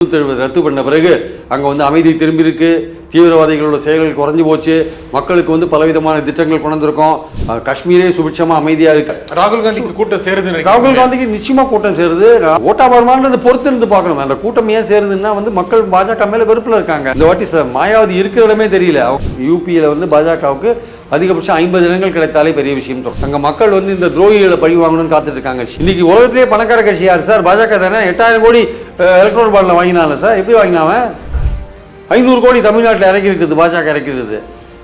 எழுபது ரத்து பண்ண பிறகு அங்கே வந்து அமைதி திரும்பியிருக்கு தீவிரவாதிகளோட செயல்கள் குறைஞ்சு போச்சு. மக்களுக்கு வந்து பலவிதமான திட்டங்கள் கொண்டு வந்திருக்கோம். அஹ் காஷ்மீரே சுபிட்சமா அமைதியா இருக்கு. ராகுல் காந்திக்கு கூட்டம் சேருது ராகுல் காந்திக்கு நிச்சயமா கூட்டம் சேருது. ஓட்டா வருமானது பொறுத்து இருந்து பார்க்கணும். அந்த கூட்டம் ஏன் சேருதுன்னா வந்து மக்கள் பாஜக மேல வெறுப்புல இருக்காங்க. இந்த வாட்டி சார் மாயாவதி இருக்கிற இடமே தெரியல. யூபியில வந்து பாஜகவுக்கு அதிகபட்சம் ஐம்பது இடங்கள் கிடைத்தாலே பெரிய விஷயம். அங்க மக்கள் வந்து இந்த துரோகிகளை பழி வாங்கணும்னு காத்துட்டு இருக்காங்க இன்னைக்கு உலகத்திலேயே பணக்கார கட்சி யார் சார் பாஜக தானே? எட்டாயிரம் கோடி எலக்ட்ரோல் பாண்டில் வாங்கினால சார். எப்படி வாங்கினாவன் ஐநூறு கோடி தமிழ்நாட்டில் இறக்கி இருக்குது பாஜக இறக்கி இருக்குது.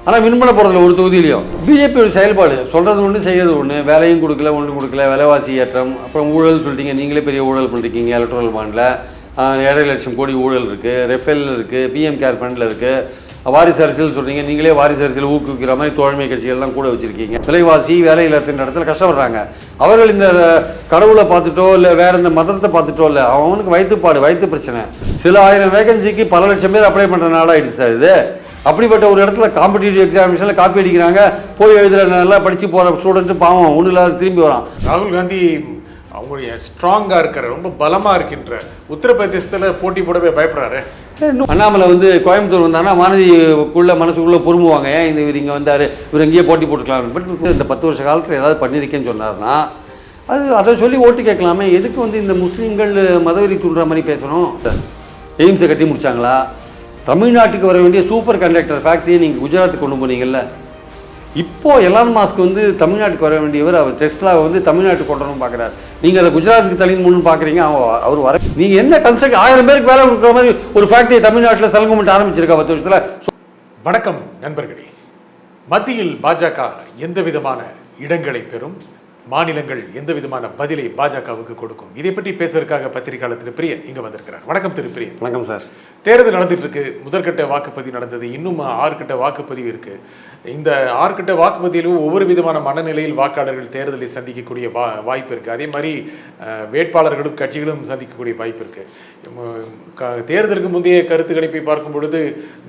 ஆனால் வின் பண்ண போகிறதில்ல ஒரு தொகுதியிலையும் பிஜேபியோட செயல்பாடு. சொல்கிறது ஒன்று செய்யறது ஒன்று வேலையும் கொடுக்கல ஒன்றும் கொடுக்கல. விலைவாசி ஏற்றம். அப்புறம் ஊழல் சொல்லிட்டீங்க. நீங்களே பெரிய ஊழல் பண்ணிருக்கீங்க எலக்ட்ரல் பாண்டில் ஏழரை லட்சம் கோடி ஊழல் இருக்குது ரெஃபேல் இருக்குது பிஎம் கேர் ஃபண்டில் இருக்குது வாரிசு அரசியல் சொல்றீங்க. நீங்களே வாரிசு அரசியல் ஊக்குவிக்கிற மாதிரி தோழமை கட்சிகள்லாம் கூட வச்சிருக்கீங்க. விலைவாசி வேலை இல்லாத இடத்துல கஷ்டப்படுறாங்க. அவர்கள் இந்த கடவுளை பார்த்துட்டோ இல்லை வேற இந்த மதத்தை பார்த்துட்டோ இல்லை அவனுக்கு வயிற்றுப்பாடு வயிற்று பிரச்சனை. சில ஆயிரம் வேகன்சிக்கு பல லட்சம் பேர் அப்ளை பண்ணுற நாடாயிடுச்சு சார் இது. அப்படிப்பட்ட ஒரு இடத்துல காம்படிட்டிவ் எக்ஸாமினேஷனில் காப்பி அடிக்கிறாங்க. போய் எழுதுற நல்லா படித்து போகிற ஸ்டூடெண்ட்ஸும் பாவம் ஒன்றும் இல்லாத திரும்பி வரான். ராகுல் காந்தி அவங்களுடைய ஸ்ட்ராங்காக இருக்கிற ரொம்ப பலமாக இருக்கின்ற உத்தரப்பிரதேசத்தில் போட்டி போடவே பயப்படுறாரு. அண்ணாமலை வந்து கோயம்புத்தூர் வந்தாங்கன்னா வானதிக்குள்ள மனசுக்குள்ளே பொறுமுவாங்க. ஏன் இந்த இவர் இங்கே வந்தார்? இவர் இங்கேயே போட்டி போட்டுக்கலாம் பட் இந்த பத்து வருஷ காலத்தில் ஏதாவது பண்ணியிருக்கேன்னு சொன்னார்னா அது அதை சொல்லி ஓட்டு கேட்கலாமே. எதுக்கு வந்து இந்த முஸ்லீம்கள் மதவெறி தூண்டுற மாதிரி பேசணும்? எய்ம்ஸை கட்டி முடிச்சாங்களா? தமிழ்நாட்டுக்கு வர வேண்டிய சூப்பர் கண்டக்டர் ஃபேக்ட்ரியை நீங்கள் குஜராத்துக்கு கொண்டு போனீங்கல்ல. இப்போது எலான் மாஸ்க் வந்து தமிழ்நாட்டுக்கு வர வேண்டியவர் அவர் டெஸ்லாவை வந்து தமிழ்நாட்டுக்கு கொண்டு வரணும்னு பார்க்குறாரு நீங்கள் அதை குஜராத்துக்கு தள்ளின்னு முன்னு பார்க்குறீங்க அவன் அவர் வர நீங்கள் என்ன கன்ஸ்ட்ரக்ட் ஆயிரம் பேருக்கு வேலை கொடுக்குற மாதிரி ஒரு ஃபேக்ட்ரி தமிழ்நாட்டில் சலங்கமெண்ட் ஆரம்பிச்சிருக்கா பத்து வருஷத்தில்? வணக்கம் நண்பர்களே. மத்தியில் பாஜக எந்த விதமான இடங்களை பெறும்? மாநிலங்கள் எந்த விதமான பதிலை பாஜகவுக்கு கொடுக்கும்? இதை பற்றி பேசுவதற்காக பத்திரிகையாளர் திரு பிரியன் இங்க வந்திருக்கிறார். வணக்கம் திரு பிரியன். வணக்கம் சார். தேர்தல் நடந்துட்டு இருக்கு. முதற்கட்ட வாக்குப்பதிவு நடந்தது. இன்னும் ஆறு கட்ட வாக்குப்பதிவு இருக்கு. இந்த ஆர்கிட்ட கட்ட ஒவ்வொரு விதமான மனநிலையில் வாக்காளர்கள் தேர்தலை சந்திக்கக்கூடிய வா வாய்ப்பு இருக்குது அதே மாதிரி வேட்பாளர்களும் கட்சிகளும் சந்திக்கக்கூடிய வாய்ப்பு இருக்குது க- தேர்தலுக்கு முந்தைய கருத்து கணிப்பை பார்க்கும் பொழுது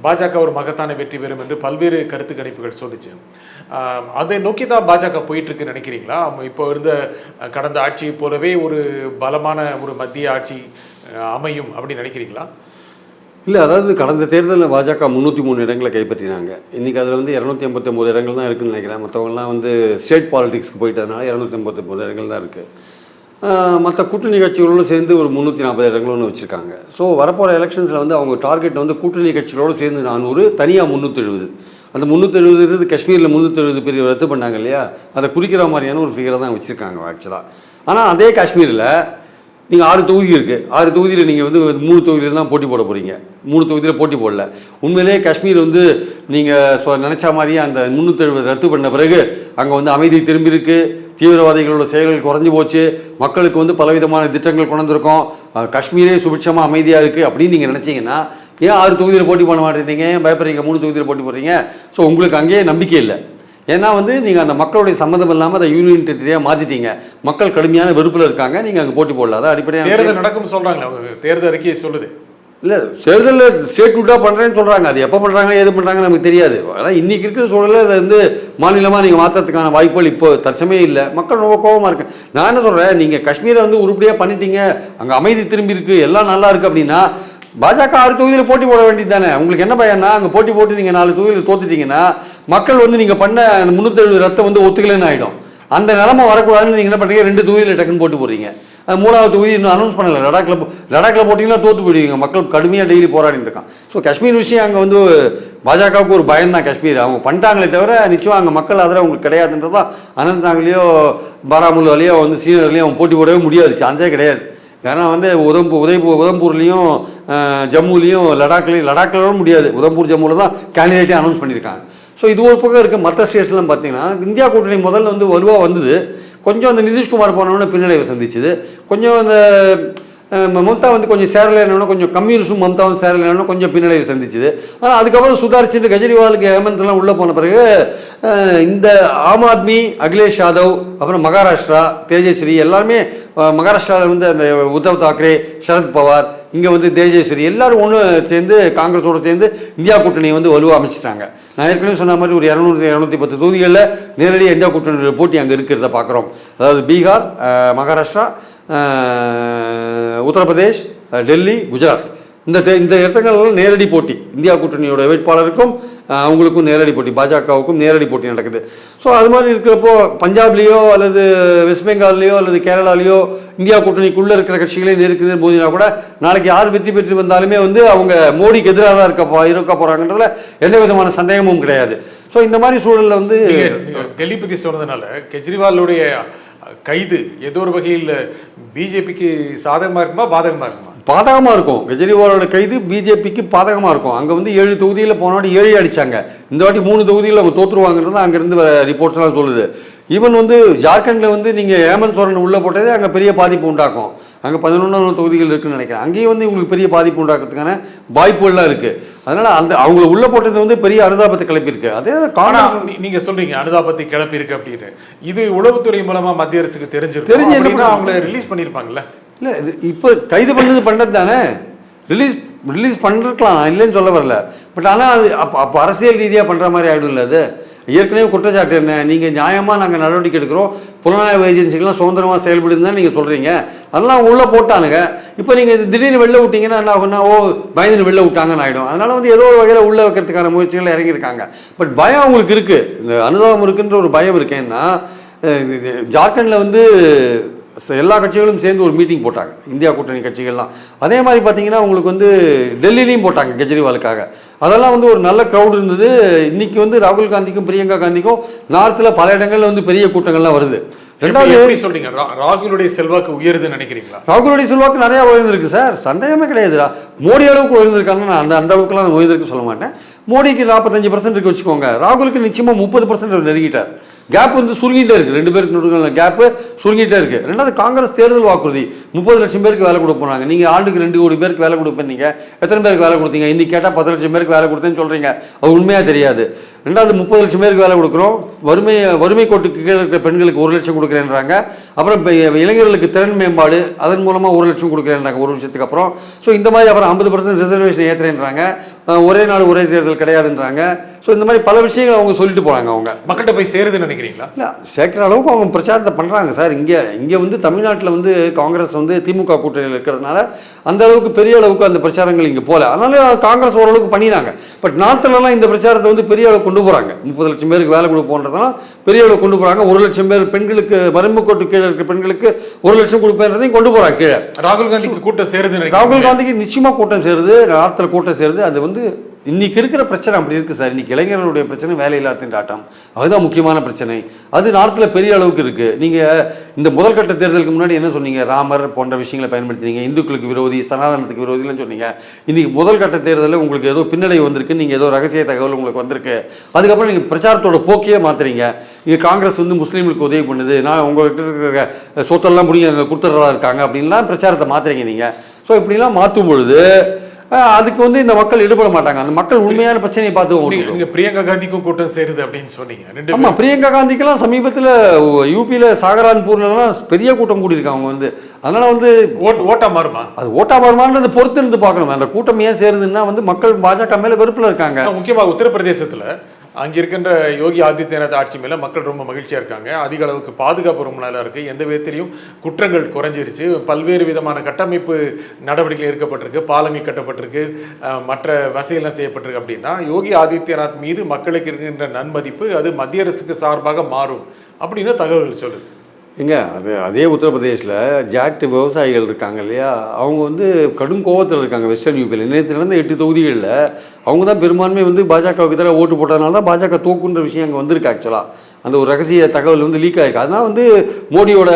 பாஜக ஒரு மகத்தான வெற்றி பெறும் என்று பல்வேறு கருத்து கணிப்புகள் சொல்லுச்சு. அதை நோக்கி தான் பாஜக போயிட்டுருக்கு நினைக்கிறீங்களா? இப்போ இருந்த கடந்த ஆட்சியை போலவே ஒரு பலமான ஒரு மத்திய ஆட்சி அமையும் அப்படின்னு நினைக்கிறீங்களா? இல்லை அதாவது கடந்த தேர்தலில் பாஜக முந்நூற்றி மூணு இடங்களை கைப்பற்றினாங்க. இன்றைக்கி அதில் வந்து இரநூத்தி ஐம்பத்தொம்போது இடங்கள் தான் இருக்குதுன்னு நினைக்கிறேன். மற்றவங்கலாம் வந்து ஸ்டேட் பாலிடிக்ஸ்க்கு போயிட்டதுனால இரநூத்தி ஐம்பத்தொம்போது இடங்கள் தான் இருக்குது மற்ற கூட்டணி கட்சிகளோடு சேர்ந்து ஒரு முந்நூற்றி நாற்பது இடங்களும் வச்சுருக்காங்க. ஸோ வரப்போகிற எலெக்ஷன்ஸில் வந்து அவங்க டார்கெட் வந்து கூட்டணி கட்சிகளோடு சேர்ந்து நானூறு தனியாக முந்நூற்றி எழுபது அந்த முந்நூற்றி எழுபதுன்றது காஷ்மீரில் முந்நூற்றெழுபது பேர் ரத்து பண்ணாங்க இல்லையா? அதை குறிக்கிற மாதிரியான ஒரு ஃபிகரை தான் வச்சுருக்காங்க ஆக்சுவலாக ஆனால் அதே காஷ்மீரில் நீங்கள் ஆறு தொகுதி இருக்குது ஆறு தொகுதியில் நீங்கள் வந்து மூணு தொகுதியில் தான் போட்டி போட போகிறீங்க மூணு தொகுதியில் போட்டி போடல. உண்மையிலேயே காஷ்மீர் வந்து நீங்கள் சொ நினச்ச மாதிரியே அந்த முந்நூற்றி ரத்து பண்ண பிறகு அங்கே வந்து அமைதி திரும்பியிருக்கு. தீவிரவாதிகளோட செயல்கள் குறைஞ்சி போச்சு. மக்களுக்கு வந்து பலவிதமான திட்டங்கள் கொண்டிருக்கோம் காஷ்மீரே சுபிட்சமாக அமைதியாக இருக்குது அப்படின்னு நீங்கள் நினச்சிங்கன்னா ஏன் ஆறு தொகுதியில் போட்டி பண்ண மாட்டேறீங்க ஏன் பயப்படுறீங்க? மூணு தொகுதியில் போட்டி போடுறீங்க? ஸோ உங்களுக்கு அங்கேயே நம்பிக்கை இல்லை. ஏன்னா வந்து நீங்கள் அந்த மக்களுடைய சம்மந்தம் இல்லாமல் அதை யூனியன் டெரிட்டரியாக மாற்றிட்டீங்க மக்கள் கடுமையான வெறுப்பில் இருக்காங்க நீங்கள் அங்கே போட்டி போடல. அதான் அடிப்படையாக தேர்தல் நடக்கும் சொல்றாங்களே அவங்க தேர்தல் அறிக்கையை சொல்லுது. இல்லை தேர்தலில் ஸ்டேட் விட்டாக பண்ணுறேன்னு சொல்கிறாங்க அது எப்போ பண்ணுறாங்க எது பண்ணுறாங்க நமக்கு தெரியாது. ஆனால் இன்றைக்கி இருக்கிற சூழலில் அதை வந்து மாநிலமாக நீங்கள் மாற்றுறதுக்கான வாய்ப்புகள் இப்போ தற்சமயம் இல்லை. மக்கள் ரொம்ப கோபமாக இருக்கு. நான் என்ன சொல்கிறேன் நீங்கள் காஷ்மீரை வந்து உருப்படியாக பண்ணிட்டீங்க. அங்கே அமைதி திரும்பி இருக்கு. எல்லாம் நல்லா இருக்கு அப்படின்னா பாஜக ஆறு தொகுதியில் போட்டி போட வேண்டியது தானே? உங்களுக்கு என்ன பயம்னா அங்கே போட்டி போட்டு நீங்கள் நாலு தொகுதியில் தோத்துட்டீங்கன்னா மக்கள் வந்து நீங்கள் பண்ண அந்த முந்நூற்றி ரத்தம் வந்து ஒத்துக்கலைன்னு ஆகிடும் அந்த நிலமை வரக்கூடாதுன்னு நீங்கள் என்ன பண்ணுறீங்க ரெண்டு தொகுதியில் டக்குன்னு போட்டு போடுறீங்க. அது மூணாவது தொகுதி இன்னும் அனௌன்ஸ் பண்ணலை. லடாக்கில் லடாக்கில் போட்டிங்கன்னா தோத்து போயிடுவீங்க. மக்கள் கடுமையாக டெய்லி போராடிட்டு இருக்கான் ஸோ காஷ்மீர் விஷயம் அங்கே வந்து பாஜகவுக்கு ஒரு பயம் தான் காஷ்மீர். அவங்க பண்ணிட்டாங்களே தவிர நிச்சயம் அங்கே மக்கள் அதில் அவங்களுக்கு கிடையாதுன்றதா அனந்தாங்களையோ பாராமுல்லாலேயோ வந்து சீனர்லேயும் அவங்க போட்டி போடவே முடியாது. சான்ஸே கிடையாது. ஏன்னா வந்து உதம்பூர் உதய்பூர் உதம்பூர்லேயும் ஜம்முலேயும் லடாக்லேயும் லடாக்ல முடியாது. உதம்பூர் ஜம்முவில் தான் கேண்டிடேட்டே அனௌன்ஸ் பண்ணியிருக்காங்க ஸோ இது ஒரு பக்கம் இருக்க. மற்ற ஸ்டேட்ஸ்லாம் பார்த்தீங்கன்னா இந்தியா கூட்டணி முதல்ல வந்து வலுவாக வந்தது. கொஞ்சம் அந்த நிதிஷ்குமார் போனோன்னு பின்னடைவை சந்திச்சுது. கொஞ்சம் அந்த மம்தா வந்து கொஞ்சம் சேரலைன்னா கொஞ்சம் கம்யூனிஸ்டும் மம்தாவும் சேரலைன்னா கொஞ்சம் பின்னடைவு சந்திச்சுது. ஆனால் அதுக்கப்புறம் சுதாரிச்சுட்டு கெஜ்ரிவாலுக்கு ஹேமந்த்லாம் உள்ளே போன பிறகு இந்த ஆம் ஆத்மி அகிலேஷ் யாதவ் அப்புறம் மகாராஷ்டிரா தேஜஸ்வரி எல்லாருமே மகாராஷ்டிராவில் வந்து அந்த உத்தவ் தாக்கரே சரத் பவார் இங்கே வந்து தேஜஸ்வரி எல்லாரும் ஒன்று சேர்ந்து காங்கிரஸோட சேர்ந்து இந்தியா கூட்டணியை வந்து வலுவாக அமைச்சிட்டாங்க. நான் ஏற்கனவே சொன்ன மாதிரி ஒரு இரநூறு இரநூத்தி பத்து தொகுதிகளில் நேரடியாக இந்தியா கூட்டணியோட போட்டி அங்கே இருக்கிறத பார்க்குறோம் அதாவது பீகார் மகாராஷ்டிரா உத்தரப்பிரதேஷ் டெல்லி குஜராத். இந்த இந்த இடத்துங்கள்லாம் நேரடி போட்டி. இந்தியா கூட்டணியோட வேட்பாளருக்கும் அவங்களுக்கும் நேரடி போட்டி. பாஜகவுக்கும் நேரடி போட்டி நடக்குது. ஸோ அது மாதிரி இருக்கிறப்போ பஞ்சாப்லேயோ அல்லது வெஸ்ட் பெங்கால்லையோ அல்லது கேரளாலேயோ இந்தியா கூட்டணிக்குள்ளே இருக்கிற கட்சிகளே நேருக்கு போதினா கூட நாளைக்கு யார் வெற்றி பெற்று வந்தாலுமே வந்து அவங்க மோடிக்கு எதிராக தான் இருக்க இருக்க போகிறாங்கன்றதுல எந்த விதமான சந்தேகமும் கிடையாது. ஸோ இந்த மாதிரி சூழலில் வந்து டெல்லி பற்றி சொன்னதுனால கெஜ்ரிவாலுடைய கைது. ஏதோ ஒரு வகையில் பிஜேபிக்கு சாதகமாக இருக்குமா பாதகமாக இருக்குமா? பாதகமாக இருக்கும். கெஜ்ரிவாலோட கைது பிஜேபிக்கு பாதகமாக இருக்கும். அங்கே வந்து ஏழு தொகுதியில் போன வாட்டி ஏழு அடித்தாங்க இந்த வாட்டி மூணு தொகுதியில் அவங்க தோற்றுருவாங்கன்றது அங்கேருந்து ரிப்போர்ட்ஸ்லாம் சொல்லுது. ஈவன் வந்து ஜார்க்கண்டில் வந்து நீங்கள் ஹேமந்த் சோரன் உள்ளே போட்டதே அங்கே பெரிய பாதிப்பு உண்டாக்கும். அங்கே பதினொன்றாவது தொகுதிகள் இருக்குன்னு நினைக்கிறேன். அங்கேயும் வந்து உங்களுக்கு பெரிய பாதிப்பு உண்டாக்குறதுக்கான வாய்ப்புகள்லாம் இருக்குது அதனால் அந்த அவங்கள உள்ளே போட்டது வந்து பெரிய அனுதாபத்தை கிளப்பியிருக்கு அதே ஆனா காங்கிரஸ் நீ- நீங்க சொல்றீங்க அனுதாபத்தை கிளப்பி இருக்கு அப்படின்னு. இது உளவுத்துறை மூலமா மத்திய அரசுக்கு தெரிஞ்சிருக்கு தெரிஞ்சு அப்படின்னா? அவங்கள ரிலீஸ் பண்ணிருப்பாங்கல்ல? இல்லை இப்போ கைது பண்ணது பண்ணுறது தானே? ரிலீஸ் ரிலீஸ் பண்ணிருக்கலாம் இல்லைன்னு சொல்ல வரல. பட் ஆனால் அது அப்போ அப்போ அரசியல் ரீதியாக பண்ணுற மாதிரி ஆகிடும்ல அது? ஏற்கனவே குற்றச்சாட்டு என்ன? நீங்கள் நியாயமாக நாங்கள் நடவடிக்கை எடுக்கிறோம். புலனாய்வு ஏஜென்சிகள்லாம் சுதந்திரமாக செயல்படுதுன்னு தான் நீங்கள் சொல்கிறீங்க அதெல்லாம் உள்ளே போட்டானுங்க. இப்போ நீங்கள் திடீர்னு வெளில விட்டீங்கன்னா என்ன ஆகும்னா ஓ பயந்துன்னு வெளில விட்டாங்கன்னு ஆகிடும் அதனால் வந்து ஏதோ ஒரு வகையில் உள்ளே வைக்கிறதுக்கான முயற்சிகள் இறங்கியிருக்காங்க. பட் பயம் அவங்களுக்கு இருக்குது இந்த அனுதாபம் இருக்குன்ற ஒரு பயம் இருக்கேன்னா ஜார்க்கண்டில் வந்து எல்லா கட்சிகளும் சேர்ந்து ஒரு மீட்டிங் போட்டாங்க. இந்தியா கூட்டணி கட்சிகள்லாம். அதே மாதிரி பார்த்தீங்கன்னா உங்களுக்கு வந்து டெல்லிலையும் போட்டாங்க கெஜ்ரிவாலுக்காக. அதெல்லாம் வந்து ஒரு நல்ல க்ரௌட் இருந்தது. இன்னைக்கு வந்து ராகுல் காந்திக்கும் பிரியங்கா காந்திக்கும் நார்த்தில் பல இடங்கள்ல வந்து பெரிய கூட்டங்கள்லாம் வருது. ரெண்டாவது எப்படி சொல்றீங்க? ராகுலுடைய செல்வாக்கு உயருதுன்னு நினைக்கிறீங்களா? ராகுலுடைய செல்வாக்கு நிறையா உயர்ந்திருக்கு சார். சந்தேகமே கிடையாதுடா. மோடி அளவுக்கு உயர்ந்திருக்காங்க நான் அந்த அந்த அளவுக்குலாம் உயர்ந்திருக்கு சொல்ல மாட்டேன். மோடிக்கு நாற்பத்தஞ்சு பர்சன்ட் இருக்கு வச்சுக்கோங்க. ராகுலுக்கு நிச்சயமாக முப்பது பர்சன்ட் நெருங்கிட்டார். கேப் வந்து சுருங்கிட்டே இருக்குது ரெண்டு பேருக்கு நடுவுல கேப்பு சுருங்கிட்டே இருக்குது ரெண்டாவது காங்கிரஸ் தேர்தல் வாக்குறுதி. முப்பது லட்சம் பேருக்கு வேலை கொடுக்க போனாங்க. நீங்கள் ஆண்டுக்கு ரெண்டு கோடி பேருக்கு வேலை கொடுப்பேன் நீங்கள் எத்தனை பேருக்கு வேலை கொடுத்தீங்க? இன்னைக்கு கேட்டால் பத்து லட்சம் பேருக்கு வேலை கொடுத்தேன்னு சொல்கிறீங்க அது உண்மையாக தெரியாது. ரெண்டாவது முப்பது லட்சம் பேருக்கு வேலை கொடுக்குறோம். வறுமை வறுமை கோட்டுக்கு கீழே இருக்கிற பெண்களுக்கு ஒரு லட்சம் கொடுக்குறேன்றாங்க. அப்புறம் இப்போ இளைஞர்களுக்கு திறன் மேம்பாடு அதன் மூலமா ஒரு லட்சம் கொடுக்குறேன்றாங்க ஒரு வருஷத்துக்கு அப்புறம். ஸோ இந்த மாதிரி அப்புறம் ஐம்பது பர்சன்ட் ரிசர்வேஷன் ஏற்றுறேன்றாங்க ஒரே நாடு ஒரே தேர்தல் கிடையாதுன்றாங்க. ஸோ இந்த மாதிரி பல விஷயங்கள் அவங்க சொல்லிட்டு போறாங்க அவங்க. மக்கள்கிட்ட போய் சேருதுன்னு நினைக்கிறீங்களா? இல்லை சேர்க்குற அளவுக்கு அவங்க பிரச்சாரத்தை பண்ணுறாங்க சார். இங்கே இங்கே வந்து தமிழ்நாட்டில் வந்து காங்கிரஸ் வந்து திமுக கூட்டணியில் இருக்கிறதுனால அந்த அளவுக்கு பெரிய அளவுக்கு அந்த பிரச்சாரங்கள் இங்கே போகல அதனால காங்கிரஸ் ஓரளவுக்கு பண்ணினாங்க பட் நார்த்துலலாம் இந்த பிரச்சாரத்தை வந்து பெரிய அளவு கொண்டு போகிறாங்க முப்பது லட்சம் பேருக்கு வேலை கொடுப்போன்றதுனால பெரிய அளவு கொண்டு போகிறாங்க ஒரு லட்சம் பேர் பெண்களுக்கு வறுமை கோட்டு கீழே இருக்கிற பெண்களுக்கு ஒரு லட்சம் கொடுப்பேன்றதையும் கொண்டு போகிறாங்க கீழே. ராகுல் காந்திக்கு கூட்டம் சேருதுன்னு ராகுல் காந்திக்கு நிச்சயமா கூட்டம் சேருது நார்த்தில் கூட்டம் சேருது. அது வந்து இன்றைக்கி இருக்கிற பிரச்சனை அப்படி இருக்குது சார். இன்றைக்கி இளைஞர்களுடைய பிரச்சனை வேலையில்லா திண்டாட்டம். அதுதான் முக்கியமான பிரச்சனை. அது நார்த்தில் பெரிய அளவுக்கு இருக்குது நீங்கள் இந்த முதல் கட்ட தேர்தலுக்கு முன்னாடி என்ன சொன்னீங்க? ராமர் போன்ற விஷயங்களை பயன்படுத்தினீங்க. இந்துக்களுக்கு விரோதி சனாதனத்துக்கு விரோதிலாம் சொன்னீங்க. இன்றைக்கி முதல்கட்ட தேர்தலில் உங்களுக்கு ஏதோ பின்னடைவு வந்திருக்கு. நீங்கள் ஏதோ ரகசிய தகவல் உங்களுக்கு வந்திருக்கு. அதுக்கப்புறம் நீங்கள் பிரச்சாரத்தோட போக்கையே மாற்றுறீங்க இங்கே காங்கிரஸ் வந்து முஸ்லீம்களுக்கு உதவி பண்ணுது. நான் உங்கள்கிட்ட இருக்கிற சொத்தெல்லாம் பிடிங்க கொடுத்துட்றதா இருக்காங்க அப்படின்லாம் பிரச்சாரத்தை மாற்றுறீங்க நீங்கள் ஸோ இப்படிலாம் மாற்றும் பொழுது அதுக்கு வந்து இந்த மக்கள் ஈடுபட மாட்டாங்க. அந்த மக்கள் உண்மையான பிரச்சனையை பார்த்து நீங்க- பிரியங்கா காந்திக்கும் கூட்டம் சேருது அப்படின்னு சொன்னீங்க. ஆமா பிரியங்கா காந்திக்கெல்லாம் சமீபத்தில் யூபியில் சாகரான்பூர்லலாம் பெரிய கூட்டம் கூடியிருக்காங்க அவங்க வந்து. அதனால வந்து ஓட் ஓட்டா மாறுமா? அது ஓட்டா வருமானது பொறுத்து இருந்து பார்க்கணும். அந்த கூட்டம் ஏன் சேருதுன்னா வந்து மக்கள் பாஜக மேல வெறுப்புல இருக்காங்க. ஆனா, முக்கியமா உத்தரப்பிரதேசத்துல அங்கே இருக்கின்ற யோகி ஆதித்யநாத் ஆட்சி மேலே மக்கள் ரொம்ப மகிழ்ச்சியாக இருக்காங்க. அதிக அளவுக்கு பாதுகாப்பு ரொம்ப நல்லா இருக்குது எந்த விதத்திலையும் குற்றங்கள் குறைஞ்சிருச்சு. பல்வேறு விதமான கட்டமைப்பு நடவடிக்கைகள் எடுக்கப்பட்டிருக்கு. பாலங்கள் கட்டப்பட்டிருக்கு. மற்ற வசதியெல்லாம் செய்யப்பட்டிருக்கு அப்படின்னா யோகி ஆதித்யநாத் மீது மக்களுக்கு இருக்கின்ற நன்மதிப்பு அது மத்திய அரசுக்கு சார்பாக மாறும் அப்படின்னு தகவல்கள் சொல்லுது. எங்க? அது அதே உத்தரப்பிரதேசில் ஜாட் விவசாயிகள் இருக்காங்க இல்லையா? அவங்க வந்து கடும் கோவத்தில் இருக்காங்க வெஸ்டர்ன் யூபியில் நேற்று நடந்த எட்டு தொகுதிகளில் அவங்க தான் பெரும்பான்மை வந்து பாஜகவுக்கு எதிராக ஓட்டு போட்டதுனால தான் பாஜக தோக்குன்ற விஷயம் அங்கே வந்திருக்கு ஆக்சுவலாக அந்த ஒரு ரகசிய தகவல் வந்து லீக் ஆயிருக்கு. அதான் வந்து மோடியோட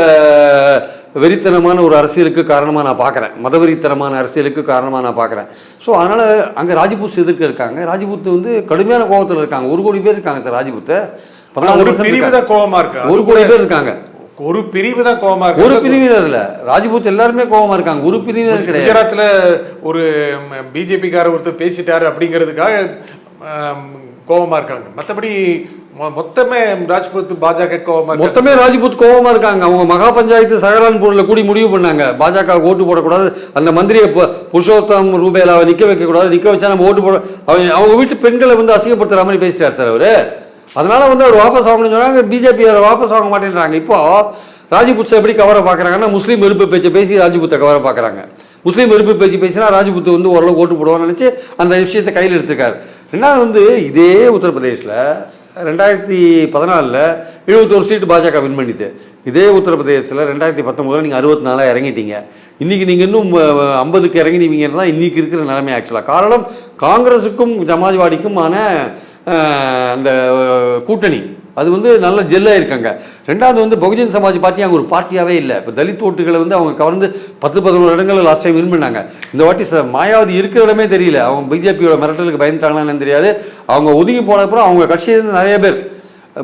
வெறித்தனமான ஒரு அரசியலுக்கு காரணமாக நான் பார்க்குறேன் மதவெறித்தனமான அரசியலுக்கு காரணமாக நான் பார்க்குறேன் ஸோ அதனால் அங்கே ராஜ்புத் எதிர்க்க இருக்காங்க. ராஜ்புத் வந்து கடுமையான கோவத்தில் இருக்காங்க. ஒரு கோடி பேர் இருக்காங்க சார் ராஜ்புத்தை. ஒரு கூட பேர் இருக்காங்க. ஒரு பிரிவு தான் கோவமா இருக்கு. ஒரு பிரிவினர் இல்ல ராஜ்புத் எல்லாருமே கோவமா இருக்காங்க. ஒரு பிரிவினர் கிடையாது. குஜராத்ல ஒரு பிஜேபிக்கார ஒருத்தர் பேசிட்டாரு அப்படிங்கிறதுக்காக கோவமா இருக்காங்க. மத்தபடி மொ- மொத்தமே ராஜ்புத் பாஜக கோவமா இருக்காங்க. மொத்தமே ராஜ்புத் கோவமா இருக்காங்க. அவங்க மகா பஞ்சாயத்து சகரான்பூர்ல கூடி முடிவு பண்ணாங்க. பாஜக ஓட்டு போடக்கூடாது. அந்த மந்திரியை புருஷோத்தம் ரூபேலாவை நிக்க வைக்க கூடாது நிக்க வச்சா நம்ம ஓட்டு போட அவங்க அவங்க வீட்டு பெண்களை வந்து அசிங்கப்படுத்துற மாதிரி பேசிட்டார் சார் அவரு. அதனால் வந்து அவர் வாபஸ் வாங்கணும்னு சொன்னாங்க. பிஜேபி அவரை வாபஸ் வாங்க மாட்டேன்றாங்க. இப்போ ராஜ்புத் எப்படி கவரை பார்க்குறாங்கன்னா முஸ்லீம் வெறுப்பு பேச்சை பேசி ராஜபுத்தை கவரை பார்க்குறாங்க. முஸ்லீம் வெறுப்பு பேச்சு பேசினா ராஜபுத்து வந்து ஓரளவு ஓட்டு போடுவான்னு நினச்சி அந்த விஷயத்தை கையில் எடுத்திருக்காரு. ரெண்டாவது வந்து இதே உத்தரப்பிரதேசில் ரெண்டாயிரத்தி பதினாலில் எழுபத்தோரு சீட்டு பாஜக வின் பண்ணிது இதே உத்தரப்பிரதேசத்தில் ரெண்டாயிரத்தி பத்தொம்போதில் நீங்கள் அறுபத்தி நாலாக இறங்கிட்டீங்க. இன்றைக்கி நீங்கள் இன்னும் ஐம்பதுக்கு இறங்கினீங்கன்னா தான் இன்றைக்கி இருக்கிற நிலைமை ஆக்சுவலாக காரணம் காங்கிரஸுக்கும் சமாஜ்வாடிக்குமான ஆன அந்த கூட்டணி. அது வந்து நல்ல ஜெல்லாக இருக்காங்க ரெண்டாவது வந்து பகுஜன் சமாஜ் பார்ட்டி அங்கே ஒரு பார்ட்டியாகவே இல்லை. இப்போ தலித் ஓட்டுகளை வந்து அவங்க கவர்ந்து பத்து பதினோரு இடங்களில் லாஸ்ட் டைம் வின் பண்ணாங்க இந்த வாட்டி ச மாயாவதி இருக்கிற இடமே தெரியல. அவங்க பிஜேபியோட மிரட்டலுக்கு பயந்துட்டாங்களான்னு தெரியாது. அவங்க ஒதுங்கி போன அப்புறம் அவங்க கட்சியிலேருந்து நிறைய பேர்.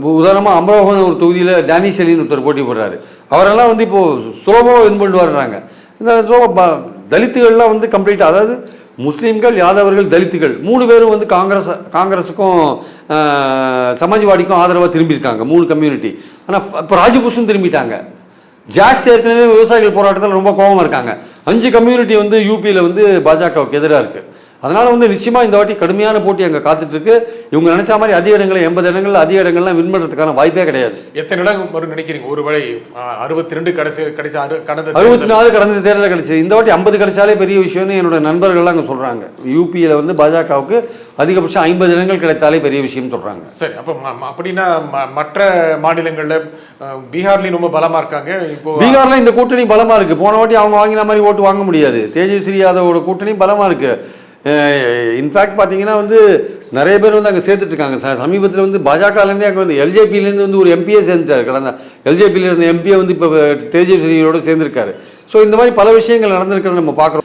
உதாரணமாக அமரோகன் ஒரு தொகுதியில் டேனிஷ் அலின்னு ஒருத்தர் போட்டி போடுறாரு. அவரெல்லாம் வந்து இப்போது சுலபமாக வின் பண்ணிட்டு வர்றாங்க. இந்த ப- தலித்துகள்லாம் வந்து கம்ப்ளீட்டாக அதாவது முஸ்லீம்கள் யாதவர்கள் தலித்துகள் மூணு பேரும் வந்து காங்கிரஸ் காங்கிரஸுக்கும் சமாஜ்வாடிக்கும் ஆதரவாக திரும்பியிருக்காங்க மூணு கம்யூனிட்டி ஆனால் இப்போ ராஜபூஷும் திரும்பிட்டாங்க. ஜாக்ஸ் ஏற்கனவே விவசாயிகள் போராட்டத்தில் ரொம்ப கோபமாக இருக்காங்க. அஞ்சு கம்யூனிட்டி வந்து யூபியில் வந்து பாஜகவுக்கு எதிராக இருக்குது அதனால வந்து நிச்சயமா இந்த வாட்டி கடுமையான போட்டி அங்கே காத்துட்டு இருக்கு இவங்க நினைச்ச மாதிரி அதிக இடங்கள் எண்பது இடங்கள்ல அதிக இடங்கள்லாம் வின் பண்ணுறதுக்கான வாய்ப்பே கிடையாது. எத்தனை இடம் வரும் நினைக்கிறீங்க? ஒருவேளை அறுபத்தி ரெண்டு கடைசி கடைசி கடந்த அறுபத்தி நாலு கடந்த தேர்தலில் கிடைச்சு இந்த வாட்டி ஐம்பது கிடைச்சாலே பெரிய விஷயம்னு என்னோட நண்பர்கள்லாம் அங்கே சொல்றாங்க. யூபியில் வந்து பாஜகவுக்கு அதிகபட்சம் ஐம்பது இடங்கள் கிடைத்தாலே பெரிய விஷயம் சொல்றாங்க. சரி அப்ப அப்படின்னா மற்ற மாநிலங்கள்ல பீகார்லயும் ரொம்ப பலமா இருக்காங்க. இப்போ பீகார்ல இந்த கூட்டணி பலமா இருக்கு. போன வாட்டி அவங்க வாங்கின மாதிரி ஓட்டு வாங்க முடியாது. தேஜஸ்வி யாதவோட கூட்டணி பலமா இருக்கு. இன்ஃபேக்ட் பார்த்தீங்கன்னா வந்து நிறைய பேர் வந்து அங்கே சேர்த்துட்ருக்காங்க. சார் ச- சமீபத்தில் வந்து பாஜகலேருந்தே அங்கே வந்து எல்ஜேபியிலேருந்து வந்து ஒரு எம்பியே சேர்ந்துட்டார். கடந்த எல்ஜேபியில் இருந்த எம்பியை வந்து இப்போ தேஜஸ்வியோட சேர்ந்துருக்காரு. ஸோ இந்த மாதிரி பல விஷயங்கள் நடந்திருக்கிறத நம்ம பார்க்குறோம்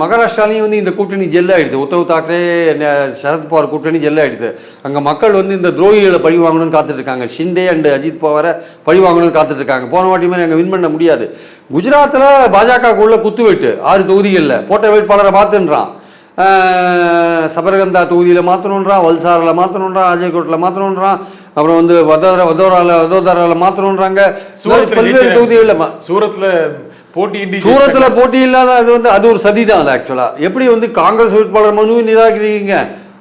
மகாராஷ்டிராலையும் வந்து இந்த கூட்டணி ஜெல் ஆயிடுது. உத்தவ் தாக்கரே சரத்பவார் கூட்டணி ஜெல் ஆகிடுது அங்கே மக்கள் வந்து இந்த துரோகிகளை பழி வாங்கணும்னு காத்துட்ருக்காங்க. ஷிண்டே அண்ட் அஜித் பவாரை பழி வாங்கணும்னு காத்துட்ருக்காங்க. போன வாட்டி மாதிரி அங்கே வின் பண்ண முடியாது. குஜராத்தில் பாஜகவுக்குள்ள குத்துவெட்டு. ஆறு தொகுதிகளில். போட்ட வேட்பாளரை பார்த்துன்றான். சபரகந்தா தொகுதியில் மாற்றணுன்றான் வல்சாரில் மாற்றணுன்றான் அஜய்கோட்டில் மாற்றணுன்றான் அப்புறம் வந்து வதோதரா வதோராவில் வதோதராவில் மாற்றணுன்றாங்க பல்வேறு தொகுதிகளில் சூரத்ல போட்டியின்றி சூரத்துல போட்டி இல்லாத அது வந்து அது ஒரு சதி தான் அது ஆக்சுவலா எப்படி வந்து காங்கிரஸ் வேட்பாளர் மனுவை நிராகரிக்கிறீங்க?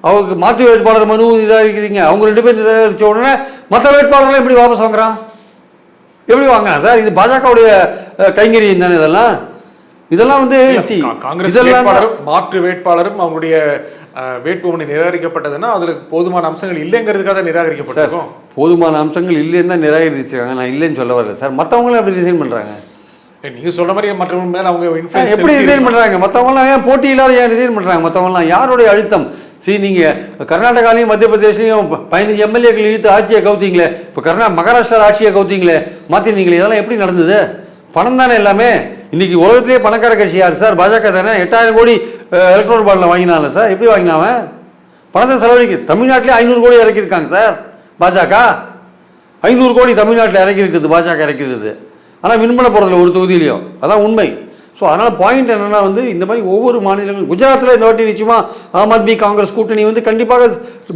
அவருக்கு மாற்று வேட்பாளர் மனுவை நிராகரிக்கிறீங்க? அவங்க ரெண்டு பேரும் நிராகரிச்ச உடனே மற்ற வேட்பாளர்கள் எப்படி வாபஸ் வாங்குறான்? எப்படி வாங்குறான்? சார் இது பாஜகவுடைய கைங்கரியம் தானே இதெல்லாம்? இதெல்லாம் வந்து காங்கிரஸ் வேட்பாளரும் மாற்று வேட்பாளரும் அவங்களுடைய வேட்புமனு நிராகரிக்கப்பட்டதுன்னா அதுல போதுமான அம்சங்கள் இல்லைங்கிறதுக்காக தான் நிராகரிக்கப்பட்டிருக்கும். போதுமான அம்சங்கள் இல்லைன்னு தான் நிராகரிச்சிருக்காங்க. நான் இல்லைன்னு சொல்ல வரல சார். மற்றவங்களும் அப்படி ரிசைன் பண்றாங்க? நீங்க சொல்ற மாதிரி மற்றவங்க மேல அவங்க எப்படி ரிசைன் பண்றாங்க? மற்றவங்களாம் ஏன் போட்டி இல்லாத ஏன் ரிசைன் பண்றாங்க? மற்றவங்களாம் யாருடைய அழுத்தம்? சரி நீங்க கர்நாடகாலையும் மத்திய பிரதேசலையும் பதினஞ்சு எம்எல்ஏக்கள் இழுத்து ஆட்சியை கவுத்தீங்களே. இப்போ கர்நா மகாராஷ்டிரா ஆட்சியை கவுத்தீங்களே. மாத்தினீங்களே. இதெல்லாம் எப்படி நடந்தது? பணம் தானே எல்லாமே? இன்னைக்கு உலகத்திலே பணக்கார கட்சி யார் சார்? பாஜக தானே? எட்டாயிரம் கோடி எலக்ட்ரானிக் பாண்டில் வாங்கினால சார். எப்படி வாங்கினாவன் பணத்தை செலவழிக்க தமிழ்நாட்டிலே ஐநூறு கோடி இறக்கியிருக்காங்க சார் பாஜக. ஐநூறு கோடி தமிழ்நாட்டில் இறக்கியிருக்குது பாஜக இறக்கிருக்குது ஆனால் வின் பண்ண போகிறதில்ல ஒரு தொகுதியிலையும் அதான் உண்மை. ஸோ அதனால் பாயிண்ட் என்னன்னா வந்து இந்த மாதிரி ஒவ்வொரு மாநிலங்களும் குஜராத்தில் இந்த வாட்டி நிச்சயமா ஆம் ஆத்மி காங்கிரஸ் கூட்டணி வந்து கண்டிப்பாக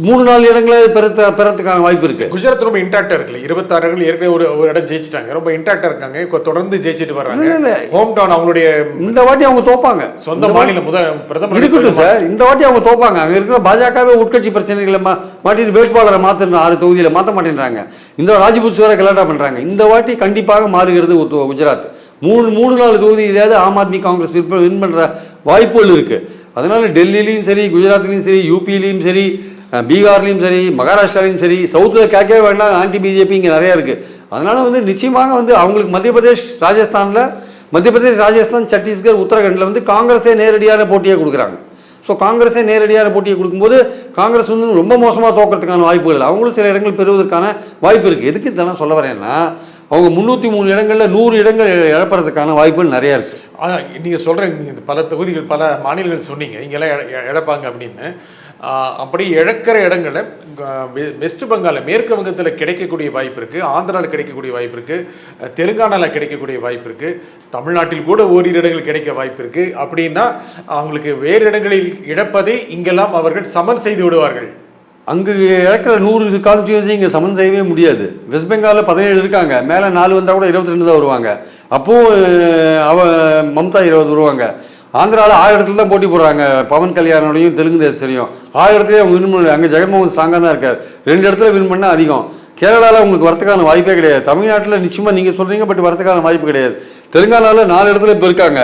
மூணு நாலு இடங்களை பெறத்த பெறத்துக்கான வாய்ப்பு இருக்கு. குஜராத் ரொம்ப இன்டாக்டா இருக்குல்ல? இருபத்தாறு இடங்கள் ஏற்கனவே ஒரு ஒரு இடம் ஜெயிச்சிட்டாங்க. ரொம்ப இன்டாக்டா இருக்காங்க. இப்போ தொடர்ந்து ஜெயிச்சிட்டு வர்றாங்க. ஹோம் டவுன் அவங்களுடைய இந்த வாட்டி அவங்க தோப்பாங்க. சொந்த மாநில முத பிரதமர் இருக்கட்டும் சார். இந்த வாட்டி அவங்க தோப்பாங்க. அங்க இருக்கிற பாஜகவே உட்கட்சி பிரச்சனைகளை மா மாட்டிட்டு வேட்பாளரை மாத்தணும் ஆறு தொகுதியில மாத்த மாட்டேன்றாங்க. இந்த ராஜபுத் வேற கலாட்டா பண்றாங்க. இந்த வாட்டி கண்டிப்பாக மாறுகிறது குஜராத். மூணு மூணு நாலு தொகுதியிலாவது ஆம் ஆத்மி காங்கிரஸ் வின் வின் வாய்ப்புகள் இருக்குது அதனால் டெல்லியிலையும் சரி குஜராத்லேயும் சரி யூபிலையும் சரி பீகார்லேயும் சரி மகாராஷ்டிராலையும் சரி சவுத்தில் கேட்கவே வேண்டாம் ஆன்டி பிஜேபி இங்கே நிறையா இருக்குது அதனால் வந்து நிச்சயமாக வந்து அவங்களுக்கு மத்திய பிரதேஷ் ராஜஸ்தானில் மத்திய பிரதேஷ் ராஜஸ்தான் சத்தீஸ்கர் உத்தரகண்டில் வந்து காங்கிரஸே நேரடியான போட்டியை கொடுக்குறாங்க. ஸோ காங்கிரஸே நேரடியான போட்டியை கொடுக்கும்போது காங்கிரஸ் வந்து ரொம்ப மோசமாக தோக்கிறதுக்கான வாய்ப்புகள் அவங்களும் சில இடங்கள் பெறுவதற்கான வாய்ப்பு இருக்குது எதுக்கு இதெல்லாம் சொல்ல வரேன்னா அவங்க முந்நூற்றி மூணு இடங்களில் நூறு இடங்கள் இழப்பறதுக்கான வாய்ப்புகள் நிறையா இருக்குது அதான் நீங்கள் சொல்றீங்க நீங்கள் பல தொகுதிகள் பல மாநிலங்கள் சொன்னீங்க இங்கெல்லாம் இழப்பாங்க அப்படின்னு. அப்படி இழக்கிற இடங்களை வெஸ்ட் பெங்காலில் மேற்கு வங்கத்தில் கிடைக்கக்கூடிய வாய்ப்பு இருக்குது ஆந்திராவில் கிடைக்கக்கூடிய வாய்ப்பு இருக்குது தெலுங்கானாவில் கிடைக்கக்கூடிய வாய்ப்பு இருக்குது தமிழ்நாட்டில் கூட ஓரிரு இடங்கள் கிடைக்க வாய்ப்பு இருக்குது அப்படின்னா அவங்களுக்கு வேறு இடங்களில் இழப்பதை இங்கெல்லாம் அவர்கள் சமன் செய்து விடுவார்கள். அங்கே இறக்குற நூறு கான்ஸ்டியூன்சி இங்கே சமன் செய்யவே முடியாது. வெஸ்ட் பெங்காலில் பதினேழு இருக்காங்க. மேலே நாலு வந்தால் கூட இருபத்தி ரெண்டு தான் வருவாங்க. அப்போது அவ மம்தா இருபது வருவாங்க. ஆந்திராவில் ஆயிரத்துல இடத்துல தான் போட்டி போடுறாங்க. பவன் கல்யாணோடையும் தெலுங்கு தேசத்துலையும் ஆயிரத்துலேயே அவங்க வின் பண்ணல அங்கே ஜெகன்மோகன் ஸ்ட்ராங்காக தான் இருக்கார். ரெண்டு இடத்துல வின் பண்ணால் அதிகம். கேரளாவில் உங்களுக்கு வரத்துக்கான வாய்ப்பே கிடையாது. தமிழ்நாட்டில் நிச்சயமாக நீங்கள் சொல்கிறீங்க பட் வரத்துக்கான வாய்ப்பு கிடையாது. தெலுங்கானாவில் நாலு இடத்துல இப்போ இருக்காங்க.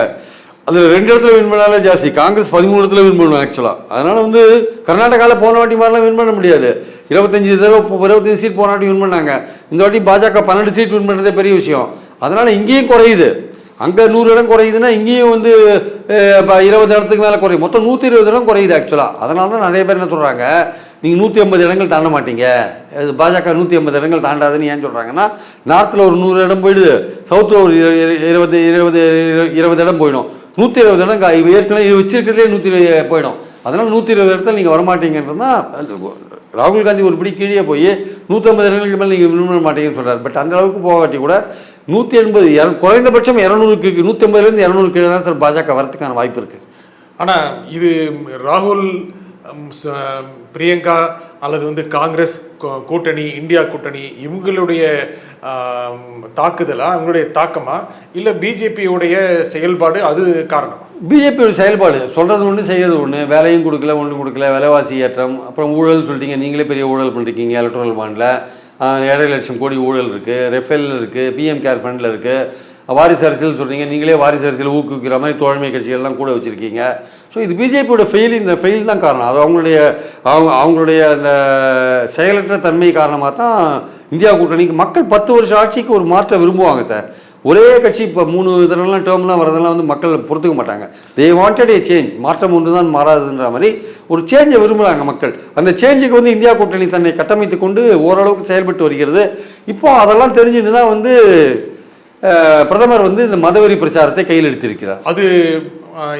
அதில் ரெண்டு இடத்துல வின் பண்ணாலே ஜாஸ்தி. காங்கிரஸ் பதிமூணு இடத்துல வின் பண்ணுவோம் ஆக்சுவலாக அதனால் வந்து கர்நாடகாவில் போன வாட்டி மாதிரிலாம் வின் பண்ண முடியாது. இருபத்தஞ்சி தடவை இருபத்தஞ்சி இருபத்தஞ்சு சீட் போன வாட்டி வின் பண்ணாங்க. இந்த வாட்டி பாஜக பன்னெண்டு சீட் வின் பண்ணுறதே பெரிய விஷயம். அதனால் இங்கேயும் குறையுது. அங்கே நூறு இடம் குறையுதுன்னா இங்கேயும் வந்து இப்போ இருபது இடத்துக்கு மேலே குறையும். மொத்தம் நூற்றி இருபது இடம் குறையுது ஆக்சுவலாக அதனால தான் நிறைய பேர் என்ன சொல்கிறாங்க நீங்கள் நூற்றி ஐம்பது இடங்கள் தாண்ட மாட்டீங்க. அது பாஜக நூற்றி ஐம்பது இடங்கள் தாண்டாதுன்னு ஏன் சொல்கிறாங்கன்னா நார்த்தில் ஒரு நூறு இடம் போயிடுது. சவுத்தில் ஒரு இரு- இருபது இருபது இருபது இடம் போயிடும். நூற்றி இருபது இடம் ஏற்கனவே இது வச்சிருக்கிறதே நூற்றி இருபது போயிடும். அதனால் நூற்றி இருபது இடத்துல நீங்கள் வரமாட்டீங்கன்றது தான் அந்த ராகுல் காந்தி ஒரு பிடி கீழே போய் நூற்றம்பது இடங்களுக்கு மேலே நீங்கள் விரும்ப மாட்டீங்கன்னு சொல்கிறார் பட் அந்த அளவுக்கு போகாட்டி கூட நூற்றி எண்பது இர- குறைந்தபட்சம் இரநூறுக்கு நூற்றி ஐம்பதுலேருந்து இரநூறு கீழே தான் சார் பாஜக வரதுக்கான வாய்ப்பு இருக்குது ஆனால் இது ராகுல் பிரியங்கா அல்லது வந்து காங்கிரஸ் கூட்டணி இந்தியா கூட்டணி இவங்களுடைய தாக்குதலா? அவங்களுடைய தாக்கமா? இல்ல பிஜேபியுடைய செயல்பாடு அது காரணம்? பிஜேபியோட செயல்பாடு சொல்கிறது ஒன்று செய்யறது ஒன்று வேலையும் கொடுக்கல ஒன்றும் கொடுக்கல விலைவாசி ஏற்றம் அப்புறம் ஊழல் சொல்லிட்டீங்க நீங்களே பெரிய ஊழல் பண்ணிருக்கீங்க எலக்ட்ரல் பாண்டில் ஏழரை லட்சம் கோடி ஊழல் இருக்குது ரெஃபேல் இருக்குது பிஎம் கேர் ஃபண்டில் இருக்குது வாரிசு அரசியல் சொல்கிறீங்க நீங்களே வாரிசு அரசியல் ஊக்குவிக்கிற மாதிரி தோழமை கட்சிகள்லாம் கூட வச்சுருக்கீங்க. ஸோ இது பிஜேபியோட ஃபெயில் இந்த ஃபெயில் தான் காரணம். அது அவங்களுடைய அவங்க அவங்களுடைய அந்த செயலற்ற தன்மை காரணமாக தான் இந்தியா கூட்டணிக்கு மக்கள் பத்து வருஷம் ஆட்சிக்கு ஒரு மாற்றம் விரும்புவாங்க சார் ஒரே கட்சி இப்போ மூணு தடவைலாம் டேர்ம்லாம் வரதெல்லாம் வந்து மக்கள் பொறுத்துக்க மாட்டாங்க. தே வாண்டட் ஏ சேஞ்ச் மாற்றம் ஒன்று தான் மாறாதுன்ற மாதிரி ஒரு சேஞ்சை விரும்புகிறாங்க மக்கள். அந்த சேஞ்சுக்கு வந்து இந்தியா கூட்டணி தன்னை கட்டமைத்து கொண்டு ஓரளவுக்கு செயல்பட்டு வருகிறது. இப்போ அதெல்லாம் தெரிஞ்சுட்டு தான் வந்து பிரதமர் வந்து இந்த மதவெறி பிரச்சாரத்தை கையில் எடுத்திருக்கிறார் அது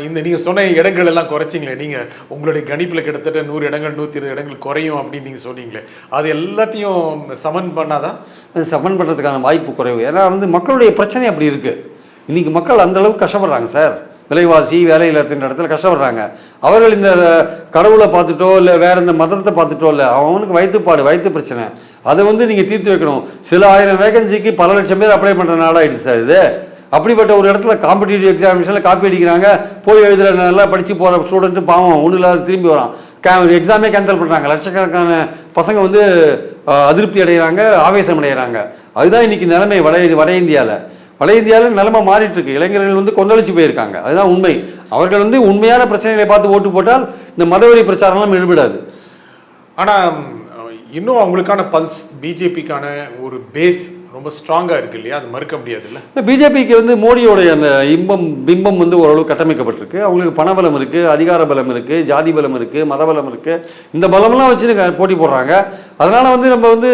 இந்த நீங்கள் சொன்ன இடங்கள் எல்லாம் குறைச்சிங்களே நீங்கள் உங்களுடைய கணிப்பில் கிட்டத்தட்ட நூறு இடங்கள் நூற்றி இருபது இடங்கள் குறையும் அப்படின்னு நீங்கள் சொன்னீங்களே அது எல்லாத்தையும் சமன் பண்ணாதான் அது சமன் பண்ணுறதுக்கான வாய்ப்பு குறைவு. ஏன்னா வந்து மக்களுடைய பிரச்சனை அப்படி இருக்குது இன்றைக்கி மக்கள் அந்தளவுக்கு கஷ்டப்படுறாங்க சார். விலைவாசி வேலை இல்லாத இடத்துல கஷ்டப்படுறாங்க. அவர்கள் இந்த கடவுளை பார்த்துட்டோ இல்லை வேற இந்த மதத்தை பார்த்துட்டோ இல்லை அவனுக்கு வயிற்றுப்பாடு வயிற்று பிரச்சனை. அதை வந்து நீங்கள் தீர்த்து வைக்கணும். சில ஆயிரம் வேகன்சிக்கு பல லட்சம் பேர் அப்ளை பண்ணுற நாடாகிடுச்சு சார் இது. அப்படிப்பட்ட ஒரு இடத்துல காம்படிட்டிவ் எக்ஸாமினேஷனில் காப்பி அடிக்கிறாங்க. போய் எழுதுகிற நல்லா படித்து போகிற ஸ்டூடெண்ட்டு பாவம் ஒன்றும் இல்லாத திரும்பி வரான். கே எக்ஸாமே கேன்சல் பண்ணுறாங்க லட்சக்கணக்கான பசங்க வந்து அதிருப்தி அடைகிறாங்க ஆவேசம் அடைகிறாங்க அதுதான் இன்றைக்கி நிலைமை வட வட இந்தியாவில் வட இந்தியாவில் நிலைமை மாறிட்டு இருக்கு. இளைஞர்கள் வந்து கொந்தளிச்சு போயிருக்காங்க. அதுதான் உண்மை. அவர்கள் வந்து உண்மையான பிரச்சனைகளை பார்த்து ஓட்டு போட்டால் இந்த மதவெறி பிரச்சாரம்லாம் எழுபிடாது ஆனால் இன்னும் அவங்களுக்கான பல்ஸ் பிஜேபிக்கான ஒரு பேஸ் ரொம்ப ஸ்ட்ராங்கா இருக்கு இல்லையா? அது மறுக்க முடியாதுல்ல? பிஜேபிக்கு வந்து மோடியோடைய அந்த இன்பம் பிம்பம் வந்து ஓரளவு கட்டமைக்கப்பட்டிருக்கு. அவங்களுக்கு பணபலம் இருக்கு அதிகார பலம் இருக்கு ஜாதி பலம் இருக்கு மத பலம் இருக்கு. இந்த பலமெல்லாம் வச்சு போட்டி போடுறாங்க. அதனால வந்து நம்ம வந்து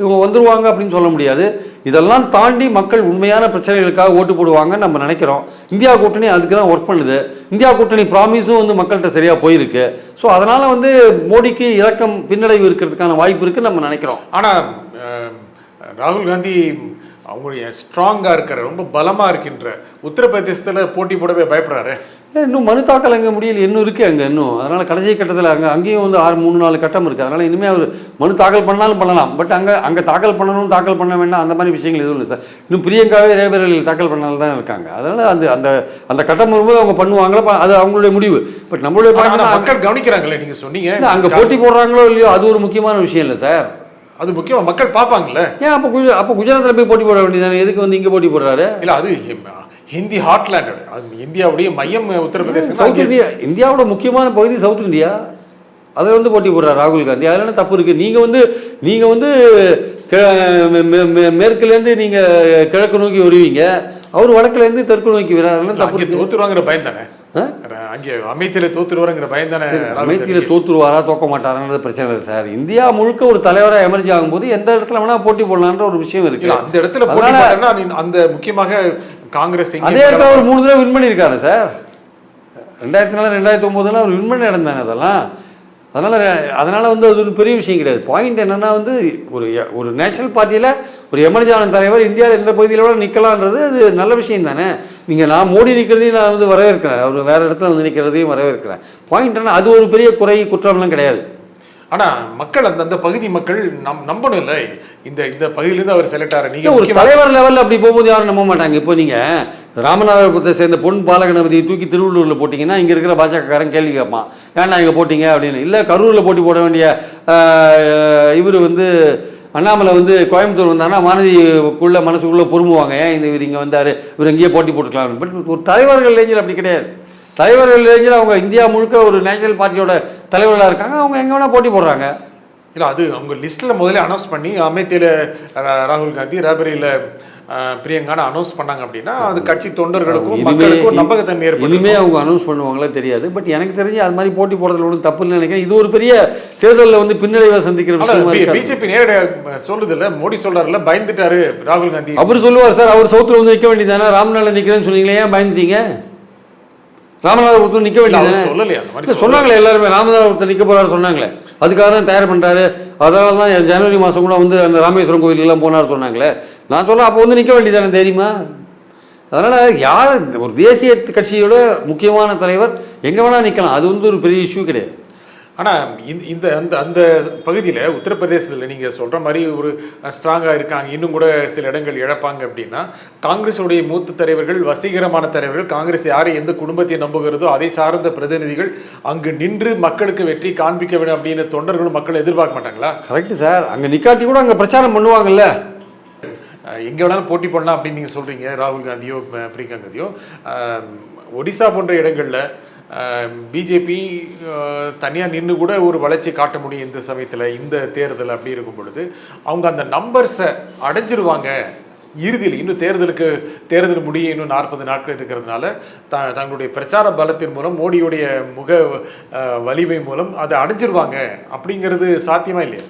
இவங்க வந்துருவாங்க அப்படின்னு சொல்ல முடியாது. இதெல்லாம் தாண்டி மக்கள் உண்மையான பிரச்சனைகளுக்காக ஓட்டு போடுவாங்கன்னு நம்ம நினைக்கிறோம். இந்தியா கூட்டணி அதுக்கு தான் ஒர்க் பண்ணுது. இந்தியா கூட்டணி ப்ராமிஸும் வந்து மக்கள்கிட்ட சரியா போயிருக்கு. ஸோ அதனால வந்து மோடிக்கு இறக்கம் பின்னடைவு இருக்கிறதுக்கான வாய்ப்பு இருக்குன்னு நம்ம நினைக்கிறோம். ஆனா அஹ், ராகுல் காந்தி அவங்களுடைய ஸ்ட்ராங்கா இருக்கிற ரொம்ப பலமா இருக்கின்ற உத்தரப்பிரதேசத்துல போட்டி போடவே பயப்படுறாரு. இன்னும் மனு தாக்கல் அங்கே முடியல. இன்னும் இருக்கு அங்கே இன்னும். அதனால கடைசி கட்டத்தில் அங்கே அங்கேயும் வந்து ஆறு மூணு நாலு கட்டம் இருக்குது அதனால இனிமேல் அவர் மனு தாக்கல் பண்ணாலும் பண்ணலாம். பட் அங்கே அங்கே தாக்கல் பண்ணணும் தாக்கல் பண்ண வேண்டாம் அந்த மாதிரி விஷயங்கள் எதுவும் இல்லை சார். இன்னும் பிரியங்காவே ரேபரலில் தாக்கல் பண்ணாலும் தான் இருக்காங்க. அதனால அந்த அந்த அந்த கட்டம் வரும்போது அவங்க பண்ணுவாங்களா? அது அவங்களுடைய முடிவு. பட் நம்மளுடைய மக்கள் கவனிக்கிறாங்களே நீங்க சொன்னீங்க. அங்கே போட்டி போடுறாங்களோ இல்லையோ அது ஒரு முக்கியமான விஷயம் இல்லை சார். அது முக்கியம் மக்கள் பார்ப்பாங்கல்ல? ஏன் அப்போ குஜ அப்போ குஜராத்தில் போய் போட்டி போட வேண்டியதானே எதுக்கு வந்து இங்கே போட்டி போடுறாரு? இல்ல அது ஹிந்தி ஹாட்லேண்ட். அது இந்தியாவுடைய மையம் உத்தரப்பிரதேசம் சவுத் இந்தியா இந்தியாவோட முக்கியமான பகுதி சவுத் இந்தியா. அதில் வந்து போட்டி போடுறார் ராகுல் காந்தி. அதில் என்ன தப்பு இருக்குது நீங்கள் வந்து நீங்கள் வந்து மேற்குலேருந்து நீங்கள் கிழக்கு நோக்கி வருவீங்க. அவர் வடக்குலேருந்து தெற்கு நோக்கி அதெல்லாம் தப்பு தோத்துருவாங்கிற பயம் தானே? அங்கே அமைத்தில தோத்துருவாங்கிற பயம் தானே அமைதியில் தோத்துருவாரா தோக்க மாட்டாரான்றது பிரச்சனை இல்லை சார். இந்தியா முழுக்க ஒரு தலைவராக எமர்ஜி ஆகும்போது எந்த இடத்துல வேணால் போட்டி போடலான்ற ஒரு விஷயம் இருக்கு. அந்த இடத்துல போட்டி அந்த முக்கியமாக காங்கிரஸ் அதே இடத்துல அவர் மூணு தடவை வின் பண்ணியிருக்காரு சார். ரெண்டாயிரத்தி நாலு ரெண்டாயிரத்தி ஒம்போதுல அவர் வின் பண்ண இடம் தானே அதெல்லாம். அதனால் அதனால் வந்து அது ஒரு பெரிய விஷயம் கிடையாது. பாயிண்ட் என்னன்னா வந்து ஒரு ஒரு நேஷனல் பார்ட்டியில் ஒரு எமர்ஜான தலைவர் இந்தியாவில் எந்த பகுதியில் கூட நிற்கலான்றது அது நல்ல விஷயம் தானே நீங்கள் நான் மோடி நிற்கிறதையும் நான் வந்து வரவேற்கிறேன். அவர் வேறு இடத்துல வந்து நிற்கிறதையும் வரவேற்கிறேன். பாயிண்ட் என்ன அது ஒரு பெரிய குறை குற்றம்லாம் கிடையாது. ஆனா மக்கள் அந்த அந்த பகுதி மக்கள் நம் நம்பணும் இல்ல. இந்த இந்த பகுதியிலிருந்து அவர் செலக்ட் ஆற நீங்க இல்ல, ஒரு தலைவர் லெவலில் அப்படி போகும்போது யாரும் நம்ப மாட்டாங்க. இப்போ நீங்கள் ராமநாதபுரத்தை சேர்ந்த பொன் பாலகணபதியை தூக்கி திருவள்ளூரில் போட்டிங்கன்னா இங்கே இருக்கிற பாஜகக்காரன் கேள்வி கேட்பான். ஏன்டா இங்கே போட்டிங்க? அப்படின்னு. இல்லை கரூரில் போட்டி போட வேண்டிய இவர் வந்து அண்ணாமலை வந்து கோயம்புத்தூர் வந்தாங்கன்னா மாணவிக்குள்ளே மனசுக்குள்ளே பொறுமுவாங்க ஏன் இந்த இவர் இங்கே வந்தார்? இவர் எங்கேயே போட்டி போட்டுக்கலாம் பட் ஒரு தலைவர்கள் இளைஞர் அப்படி கிடையாது. தலைவர்கள் இளைஞர் அவங்க இந்தியா முழுக்க ஒரு நேஷனல் பார்ட்டியோட தலைவர்களாக இருக்காங்க. அவங்க எங்கே வேணால் போட்டி போடுறாங்க. இல்ல அது அவங்க லிஸ்ட்ல முதல்ல அனௌன்ஸ் பண்ணி அமேத்தியில ராகுல் காந்தி ரேபரியில பிரியங்கான்னு அனௌன்ஸ் பண்ணாங்க அப்படின்னா அது கட்சி தொண்டர்களுக்கும் மக்களுக்கும் நம்பகத்தன்மை ஏற்படும் இனிமே அவங்க அனௌன்ஸ் பண்ணுவாங்களே தெரியாது. பட் எனக்கு தெரிஞ்சு அது மாதிரி போட்டி போடுறதுல ஒன்றும் தப்பு நினைக்கிறேன். இது ஒரு பெரிய தேர்தலில் வந்து பின்னடைவை சந்திக்கிற விஷயமா பிஜேபி நேரடியாக சொல்லுது இல்ல. மோடி சொல்றாருல பயந்துட்டாரு ராகுல் காந்தி. அவர் சொல்லுவார் சார் அவர் சவுத்தில் வந்து நிற்க வேண்டியதானே ராமநாளில் நிற்கிறேன்னு சொன்னீங்களே ஏன் பயந்துட்டீங்க? ராமநாதபுரத்தில் நிற்க வேண்டியதானே சொல்லலையா சொன்னாங்களே எல்லாருமே ராமநாதபுரத்தில் நிற்க போறாரு சொன்னாங்களே. அதுக்காக தான் தயார் பண்ணுறாரு அதனால தான் ஜனவரி மாதம் கூட வந்து அந்த ராமேஸ்வரம் கோயிலுக்கெல்லாம் போனார் சொன்னாங்களே. நான் சொல்ல அப்போ வந்து நிற்க வேண்டியதானே தெரியுமா? அதனால் யார் ஒரு தேசிய கட்சியோட முக்கியமான தலைவர் எங்கே வேணால் நிற்கலாம் அது வந்து ஒரு பெரிய இஷ்யூ கிடையாது. ஆனா இந்த இந்த அந்த அந்த பகுதியில உத்தரப்பிரதேசத்துல நீங்க சொல்ற மாதிரி ஒரு ஸ்ட்ராங்கா இருக்காங்க. இன்னும் கூட சில இடங்கள் இழப்பாங்க அப்படின்னா காங்கிரஸுடைய மூத்த தலைவர்கள் வசீகரமான தலைவர்கள் காங்கிரஸ் யாரை எந்த குடும்பத்தை நம்புகிறதோ அதை சார்ந்த பிரதிநிதிகள் அங்கு நின்று மக்களுக்கு வெற்றி காண்பிக்க வேண்டும் அப்படின்னு தொண்டர்களும் மக்கள் எதிர்பார்க்க மாட்டாங்களா? Correct sir. அங்கே நிக்காட்டி கூட அங்கே பிரச்சாரம் பண்ணுவாங்கல்ல. எங்க வேணாலும் போட்டி பண்ணலாம் அப்படின்னு நீங்க சொல்றீங்க. ராகுல் காந்தியோ பிரியங்கா காந்தியோ. ஒடிசா போன்ற இடங்கள்ல பிஜேபி தனியாக நின்று கூட ஒரு வளர்ச்சி காட்ட முடியும் இந்த சமயத்தில் இந்த தேர்தல் அப்படி இருக்கும் பொழுது. அவங்க அந்த நம்பர்ஸை அடைஞ்சிருவாங்க இறுதியில். இன்னும் தேர்தலுக்கு தேர்தல் முடிய இன்னும் நாற்பது நாட்கள் இருக்கிறதுனால த தங்களுடைய பிரச்சார பலத்தின் மூலம் மோடியுடைய முக வலிமை மூலம் அதை அடைஞ்சிருவாங்க. அப்படிங்கிறது சாத்தியமா இல்லையா?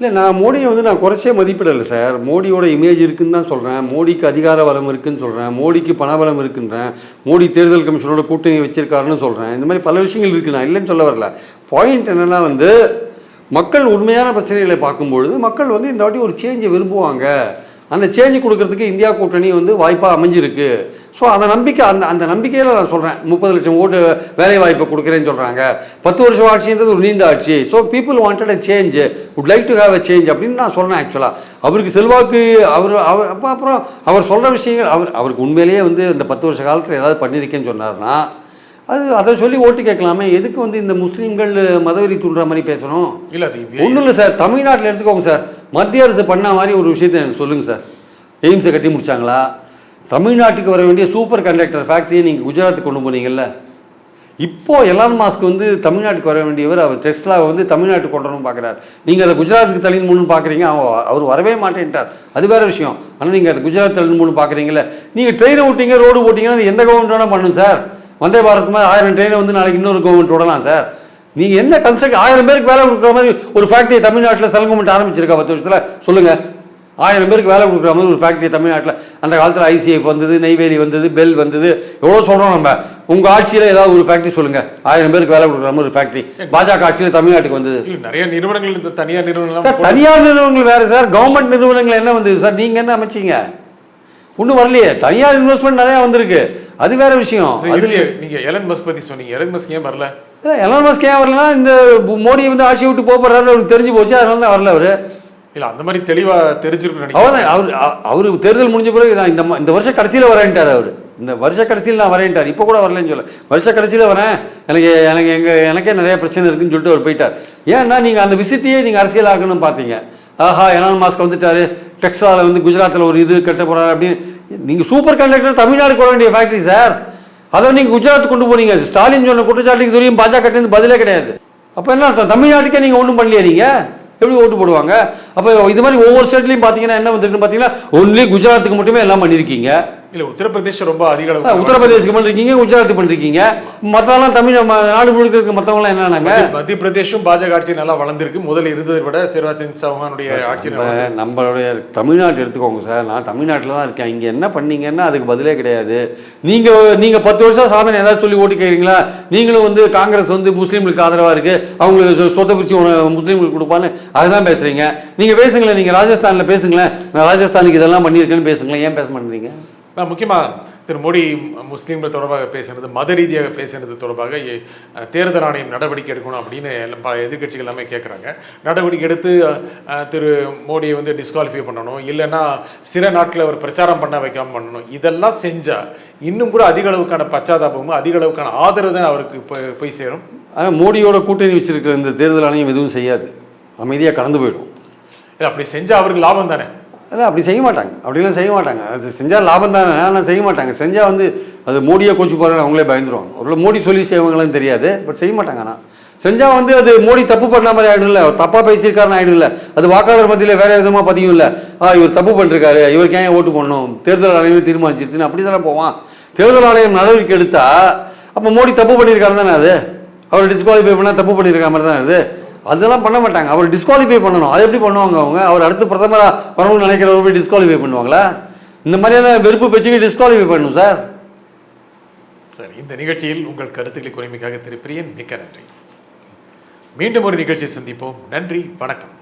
இல்லை நான் மோடியை வந்து நான் குறைச்சே மதிப்பிடலை சார். மோடியோட இமேஜ் இருக்குன்னு தான் சொல்கிறேன் மோடிக்கு அதிகார பலம் இருக்குன்னு சொல்கிறேன் மோடிக்கு பணபலம் இருக்குன்றேன். மோடி தேர்தல் கமிஷனோட கூட்டணி வச்சிருக்காருன்னு சொல்கிறேன் இந்த மாதிரி பல விஷயங்கள் இருக்குது நான் இல்லைன்னு சொல்ல வரல. பாயிண்ட் என்னென்னா வந்து மக்கள் உண்மையான பிரச்சனைகளை பார்க்கும்பொழுது மக்கள் வந்து இந்த வாட்டி ஒரு சேஞ்சை விரும்புவாங்க. அந்த சேஞ்சு கொடுக்கறதுக்கு இந்தியா கூட்டணி வந்து வாய்ப்பாக அமைஞ்சிருக்கு. ஸோ அந்த நம்பிக்கை அந்த அந்த நம்பிக்கையில் நான் சொல்கிறேன் முப்பது லட்சம் ஓட்டு வேலை வாய்ப்பை கொடுக்குறேன்னு சொல்கிறாங்க பத்து வருஷம் ஆட்சின்றது ஒரு நீண்ட ஆட்சி. So people wanted a change would like to have a change அப்படின்னு நான் சொல்கிறேன் ஆக்சுவலாக அவருக்கு செல்வாக்கு அவர் அவர் அப்போ அப்புறம் அவர் சொல்கிற விஷயங்கள் அவர் அவருக்கு உண்மையிலேயே வந்து இந்த பத்து வருஷ காலத்தில் ஏதாவது பண்ணியிருக்கேன்னு சொன்னார்னா அது அதை சொல்லி ஓட்டு கேட்கலாமே. எதுக்கு வந்து இந்த முஸ்லீம்கள் மதவெறி தூண்டுற மாதிரி பேசணும்? இல்ல அது ஒன்றும் இல்லை சார். தமிழ்நாட்டில் எடுத்துக்கோங்க சார். மத்திய அரசு பண்ண மாதிரி ஒரு விஷயத்தை எனக்கு சொல்லுங்கள் சார். எய்ம்ஸை கட்டி முடிச்சாங்களா? தமிழ்நாட்டுக்கு வர வேண்டிய சூப்பர் கண்டக்டர் ஃபேக்ட்ரியை நீங்கள் குஜராத்துக்கு கொண்டு போனீங்கல்ல. இப்போ எலான் மாஸ்க் வந்து தமிழ்நாட்டுக்கு வர வேண்டியவர் அவர் டெஸ்லாவை வந்து தமிழ்நாட்டுக்கு கொண்டு வரணும்னு பார்க்குறாரு நீங்கள் அதை குஜராத்துக்கு தள்ளின்னு மூணு பார்க்குறீங்க அவ- அவர் வரவே மாட்டேன்ட்டார். அது வேற விஷயம். ஆனால் நீங்கள் அதை குஜராத் தள்ளின்னு மூணு பார்க்குறீங்கல்ல நீங்கள் ட்ரெயினை விட்டீங்க ரோடு போட்டிங்கன்னா அது எந்த கவர்மெண்ட் வேணால் பண்ணும் சார். வந்தே பாரத் மாதிரி ஆயிரம் ட்ரெயினை வந்து நாளைக்கு இன்னொரு கவர்மெண்ட் விடலாம் சார் நீங்கள் என்ன கன்ஸ்ட்ரக்ட் ஆயிரம் பேருக்கு வேலை கொடுக்குற மாதிரி ஒரு ஃபேக்ட்ரி தமிழ்நாட்டில் செலவு கவர்மெண்ட் ஆரம்பிச்சிருக்கா பத்து வருஷத்தில்? சொல்லுங்கள் ஆயிரம் பேருக்கு வேலை கொடுக்குற மாதிரி ஒரு ஃபேக்ட்ரி தமிழ்நாட்டில் அந்த காலத்தில் ஐசிஎஃப் வந்தது நெய்வேலி வந்தது பெல் வந்தது எவ்வளோ சொல்கிறோம் நம்ம? உங்கள் ஆட்சியில் ஏதாவது ஒரு ஃபேக்ட்ரி சொல்லுங்கள் ஆயிரம் பேருக்கு வேலை கொடுக்குற மாதிரி ஒரு ஃபேக்ட்ரி பாஜக ஆட்சியில் தமிழ்நாட்டுக்கு வந்தது. நிறைய நிறுவனங்கள் இந்த தனியார் நிறுவனங்கள் சார் தனியார் நிறுவனங்கள் வேறு சார் கவர்மெண்ட் நிறுவனங்கள் என்ன வந்தது? சார் நீங்கள் என்ன அமைச்சீங்க? ஒன்றும் வரலையே. தனியார் இன்வெஸ்ட்மெண்ட் நிறையா வந்திருக்கு. அது வேற விஷயம். நீங்க எலன் மஸ்க் பத்தி சொன்னீங்க. எலன் மஸ்க் ஏன் வரல? எலன் மஸ்க் ஏன் வரலன்னா இந்த மோடி வந்து ஆட்சியை விட்டு போறாரு அவருக்கு தெரிஞ்சு போச்சு. அதனால தான் வரல அவரு. இல்ல அந்த மாதிரி தெளிவா நினைக்கிறேன். அவர் அவர் தேர்தல் முடிஞ்ச பிறகு நான் இந்த இந்த வருஷம் கடைசியில் வரேன்ட்டார் அவர். இந்த வருஷ கடைசியில் நான் வரேன்ட்டார். இப்போ கூட வரலன்னு சொல்ல வருஷ கடைசியில் வரேன். எனக்கு எனக்கு எங்க எனக்கே நிறைய பிரச்சனை இருக்குன்னு சொல்லிட்டு அவர் போயிட்டார். ஏன்னா நீங்கள் அந்த விஷயத்தையே நீங்கள் அரசியல் ஆக்கணும்னு பார்த்தீங்க. ஆஹா எலான் மாஸ்க் வந்துட்டாரு. டெக்ஸ்டால வந்து குஜராத்தில் ஒரு இது கட்ட போறாரு அப்படின்னு நீங்கள் சூப்பர் கண்டக்டர் தமிழ்நாடுக்கு வர வேண்டிய ஃபேக்ட்ரி சார் அதை நீங்கள் குஜராத் கொண்டு போனீங்க. ஸ்டாலின் சொன்ன குற்றச்சாட்டுக்கு தெரியும் பாஜக இருந்து பதிலே கிடையாது. அப்போ என்ன அர்த்தம்? தமிழ்நாட்டுக்கே நீங்கள் ஒன்றும் பண்ணலையா நீங்கள் எப்படி ஓட்டு போடுவாங்க? அப்போ இது மாதிரி ஒவ்வொரு ஸ்டேட்லையும் பார்த்தீங்கன்னா என்ன வந்துருக்குன்னு பார்த்தீங்கன்னா ஒன்லி குஜராத்துக்கு மட்டுமே எல்லாம் பண்ணியிருக்கீங்க இல்ல உத்தரப்பிரதேசம் ரொம்ப அதிக அளவு உத்தரப்பிரதேசுக்கு பண்ணிருக்கீங்க குஜராத் பண்ணிருக்கீங்க மற்றெல்லாம் தமிழ் நாடு முழுக்க இருக்க மற்றவங்களாம் என்னன்னாங்க மத்திய- மத்திய பிரதேஷும் பாஜக ஆட்சி நல்லா வளர்ந்திருக்கு. முதல்ல இருந்ததை விட சிவராஜ் சிங் சௌஹானுடைய ஆட்சி நம்மளுடைய தமிழ்நாட்டு எடுத்துக்கோங்க சார். நான் தமிழ்நாட்டில் தான் இருக்கேன். இங்கே என்ன பண்ணீங்கன்னா அதுக்கு பதிலே கிடையாது. நீங்கள் நீங்கள் பத்து வருஷம் சாதனை ஏதாவது சொல்லி ஓட்டு கேட்குறீங்களா நீங்களும் வந்து காங்கிரஸ் வந்து முஸ்லீம்களுக்கு ஆதரவாக இருக்குது அவங்களுக்கு சொத்தை பிரித்து முஸ்லீம்களுக்கு கொடுப்பான்னு அதுதான் பேசுகிறீங்க நீங்கள் பேசுங்களேன் நீங்கள் ராஜஸ்தானில் பேசுங்களேன். நான் ராஜஸ்தானுக்கு இதெல்லாம் பண்ணியிருக்கேன்னு பேசுங்களேன். ஏன் பேச மாட்டேங்கிறீங்க? நான் முக்கியமா திரு மோடி முஸ்லீம்கள் தொடர்பாக பேசினது மத ரீதியாக பேசினது தொடர்பாக தேர்தல் ஆணையம் நடவடிக்கை எடுக்கணும் அப்படின்னு எல்லாம் ப- எதிர்க்கட்சிகள் எல்லாமே கேட்குறாங்க நடவடிக்கை எடுத்து திரு மோடியை வந்து டிஸ்குவாலிஃபை பண்ணணும் இல்லைன்னா சில நாட்டில் ஒரு பிரச்சாரம் பண்ண வைக்காம பண்ணணும் இதெல்லாம் செஞ்சா இன்னும் கூட அதிக அளவுக்கான பச்சாதாபமும் அதிக அளவுக்கான ஆதரவு தான் அவருக்கு போய் போய் சேரும். ஆனால் மோடியோட கூட்டணி வச்சிருக்கிற இந்த தேர்தல் ஆணையம் எதுவும் செய்யாது. அமைதியாக கடந்து போயிடும். இல்ல, அப்படி செஞ்சா அவருக்கு லாபம் தானே? இல்லை அப்படி செய்ய மாட்டாங்க. அப்படிலாம் செய்ய மாட்டாங்க. அது செஞ்சால் லாபம் தானே. ஆனால் செய்ய மாட்டாங்க. செஞ்சால் வந்து அது மோடியை கொச்சு போகிறாங்க அவங்களே பயந்துருவாங்க. ஒரு மோடி சொல்லி செய்வாங்களான்னு தெரியாது பட் செய்ய மாட்டாங்க ஆனால் செஞ்சால் வந்து அது மோடி தப்பு பண்ண மாதிரி ஆகிடுதுல்ல தப்பாக பேசியிருக்காருன்னு ஆயிடும்ல அது வாக்காளர் மத்தியில் வேறு விதமாக பதியும் இல்லை. ஆ இவர் தப்பு பண்ணிருக்காரு. இவருக்கு ஏன் ஓட்டு பண்ணணும் தேர்தல் ஆணையமே தீர்மானிச்சிருச்சுன்னு அப்படி தானே போவான். தேர்தல் ஆணையம் நடவடிக்கை எடுத்தால் அப்போ மோடி தப்பு பண்ணியிருக்காரு தானே அது? அவர் டிஸ்குவாலிஃபை பண்ணால் தப்பு பண்ணியிருக்க மாதிரி தானே அது? அதெல்லாம் பண்ண மாட்டாங்க. அவர் டிஸ்குவாலிஃபை பண்ணணும். அது எப்படி பண்ணுவாங்க அவங்க? அவர் அடுத்து பிரதமராக வரணும்னு நினைக்கிறவர் போய் டிஸ்குவாலிஃபை பண்ணுவாங்களா? இந்த மாதிரியான வெறுப்பு பேச்சுக்கு டிஸ்குவாலிஃபை பண்ணணும் சார் சரி இந்த நிகழ்ச்சியில் உங்கள் கருத்துக்களை குறைமைக்காக திரு பிரியன் மிக்க நன்றி. மீண்டும் ஒரு நிகழ்ச்சியை சந்திப்போம். நன்றி வணக்கம்.